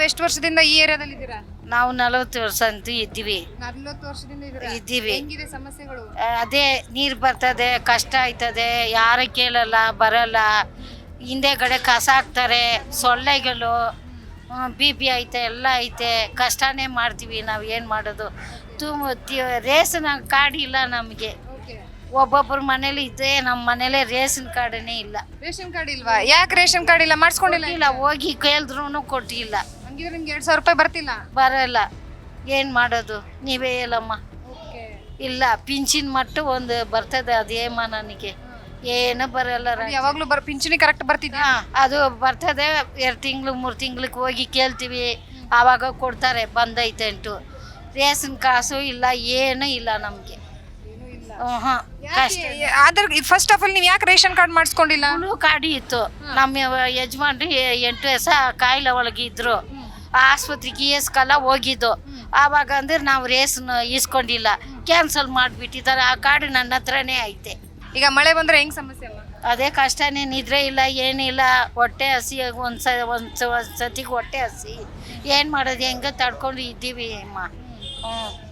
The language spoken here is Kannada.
ತಾವ್ ಎಷ್ಟು ವರ್ಷದಿಂದ ಈ ಏರಿಯಾದಲ್ಲಿ ಇದ್ದೀರಾ? ನಾವು ನಲವತ್ತು ವರ್ಷ ಅಂತೂ ಇದ್ದೀವಿ. ನಲ್ವತ್ತು ವರ್ಷದಿಂದ ಇದ್ದೀರಾ? ಇದ್ದೀವಿ. ಹೆಂಗಿದೆ ಸಮಸ್ಯೆಗಳು? ಆ, ಅದೇ ನೀರು ಬರ್ತದೆ ಕಷ್ಟ ಆಯ್ತದೆ ಯಾರು ಕೇಳಲ್ಲ ಬರಲ್ಲ. ಹಿಂದೆಗಡೆ ಕಸ ಹಾಕ್ತಾರೆ ಸೊಳ್ಳೆಗಳು ಬಿ ಪಿ ಐತೆ ಎಲ್ಲ ಐತೆ. ಕಷ್ಟನೇ ಮಾಡ್ತೀವಿ ನಾವು ಏನು ಮಾಡೋದು. ತುಂಬ ರೇಷನ್ ಕಾರ್ಡ್ ಇಲ್ಲ ನಮಗೆ. ಓಕೆ. ಒಬ್ಬೊಬ್ಬರ ಮನೇಲಿ ಇದೆ ನಮ್ಮ ಮನೇಲೆ ರೇಷನ್ ಕಾರ್ಡನೇ ಇಲ್ಲ. ರೇಷನ್ ಕಾರ್ಡ್ ಇಲ್ವಾ? ಯಾಕೆ ರೇಷನ್ ಕಾರ್ಡ್ ಇಲ್ಲ? ಮಾಡಿಸ್ಕೊಂಡಿಲ್ಲ ಇಲ್ಲ ಹೋಗಿ ಕೇಳಿದ್ರು ಕೊಟ್ಟಿಲ್ಲ. ಹಂಗಿದ್ರೆ ನಿಮ್ಗೆ ಎರಡ್ ಸಾವಿರ ರೂಪಾಯಿ ಬರ್ತಿಲ್ಲ? ಬರಲ್ಲ. ಏನು ಮಾಡೋದು? ನೀವೇ ಹೇಳಮ್ಮ. ಇಲ್ಲ ಪಿಂಚಿನ ಮಟ್ಟು ಒಂದು ಬರ್ತದೆ ಅದೇಮ ನನಗೆ. ಏನು ಬರಲ್ಲ ಯಾವಾಗ್ಲೂ ಬರ ಪಿಂಚಣಿ ಕರೆಕ್ಟ್ ಬರ್ತಿದ್ಯಾ? ಹಾ, ಅದು ಬರ್ತದೆ ಎರಡು ತಿಂಗಳು ಮೂರು ತಿಂಗ್ಳಿಗೆ ಹೋಗಿ ಕೇಳ್ತೀವಿ. ಆವಾಗ ಕೊಡ್ತಾರೆ ಬಂದೈತೆ ಅಂಟು. ರೇಷನ್ ಕಾಸು ಇಲ್ಲ ಏನೂ ಇಲ್ಲ ನಮಗೆ. ಹಾಂ ಕಷ್ಟ ಆದ್ರೆ ಫಸ್ಟ್ ಆಫ್ ಆಲ್ ನೀವು ಯಾಕೆ ರೇಷನ್ ಕಾರ್ಡ್ ಮಾಡಿಸ್ಕೊಂಡಿಲ್ಲ? ಹುಳು ಕಾಡಿ ಇತ್ತು. ನಮ್ಮ ಯಜಮಾನ್ರಿ ಎಂಟು ದಿವಸ ಕಾಯಿಲೆ ಒಳಗೆ ಇದ್ರು ಆಸ್ಪತ್ರೆಗೆ ಈಸ್ಕಲ್ಲ ಹೋಗಿದ್ದು ಆವಾಗ ಅಂದ್ರೆ ನಾವು ರೇಸ್ನ ಇಸ್ಕೊಂಡಿಲ್ಲ ಕ್ಯಾನ್ಸಲ್ ಮಾಡಿಬಿಟ್ಟಿದ್ದಾರೆ. ಆ ಕಾರ್ಡ್ ನನ್ನ ಹತ್ರನೇ ಐತೆ. ಈಗ ಮಳೆ ಬಂದ್ರೆ ಹೆಂಗ್ ಸಮಸ್ಯೆ ಅಮ್ಮ? ಅದೇ ಕಷ್ಟನೇ ನಿದ್ರೆ ಇಲ್ಲ ಏನಿಲ್ಲ ಹೊಟ್ಟೆ ಹಸಿ ಒಂದು ಸ ಒಂದು ಸತಿಗೆ ಹೊಟ್ಟೆ ಹಸಿ. ಏನು ಮಾಡೋದು? ಹೆಂಗೆ ತಡ್ಕೊಂಡು ಇದ್ದೀವಿ ಅಮ್ಮ. ಹ್ಞೂ